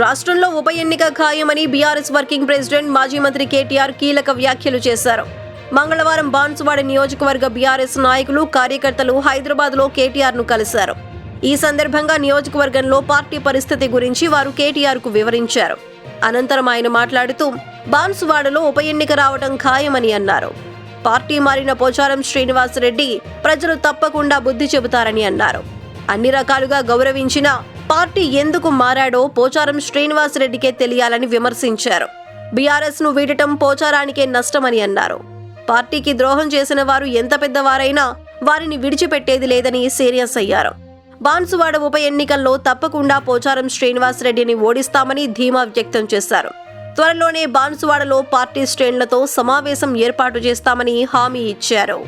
రాష్ట్రంలో ఉప ఎన్నిక ఖాయమని బీఆర్ఎస్ వర్కింగ్ ప్రెసిడెంట్ మాజీ మంత్రి కేటీఆర్ కీలక వ్యాఖ్యలు చేశారు. మంగళవారం బాన్సువాడ నియోజకవర్గ బీఆర్ఎస్ నాయకులు కార్యకర్తలు హైదరాబాద్లో కేటీఆర్ను కలిశారు. ఈ సందర్భంగా నియోజకవర్గంలో పార్టీ పరిస్థితి గురించి వారు కేటీఆర్కు వివరించారు. అనంతరం ఆయన మాట్లాడుతూ బాన్సువాడలో ఉప ఎన్నిక రావడం ఖాయమని అన్నారు. పార్టీ మారిన పోచారం శ్రీనివాసరెడ్డి ప్రజలు తప్పకుండా బుద్ధి చెబుతారని అన్నారు. అన్ని రకాలుగా గౌరవించిన పార్టీ ఎందుకు మారాడో పోచారం శ్రీనివాసరెడ్డికే తెలియాలని విమర్శించారు. బీఆర్ఎస్ను వీడటం పోచారానికే నష్టమని అన్నారు. పార్టీకి ద్రోహం చేసిన వారు ఎంత పెద్దవారైనా వారిని విడిచిపెట్టేది లేదని సీరియస్ అయ్యారు. బాన్సువాడ ఉప ఎన్నికల్లో తప్పకుండా పోచారం శ్రీనివాసరెడ్డిని ఓడిస్తామని ధీమా వ్యక్తం చేశారు. త్వరలోనే బాన్సువాడలో పార్టీ శ్రేణులతో సమావేశం ఏర్పాటు చేస్తామని హామీ ఇచ్చారు.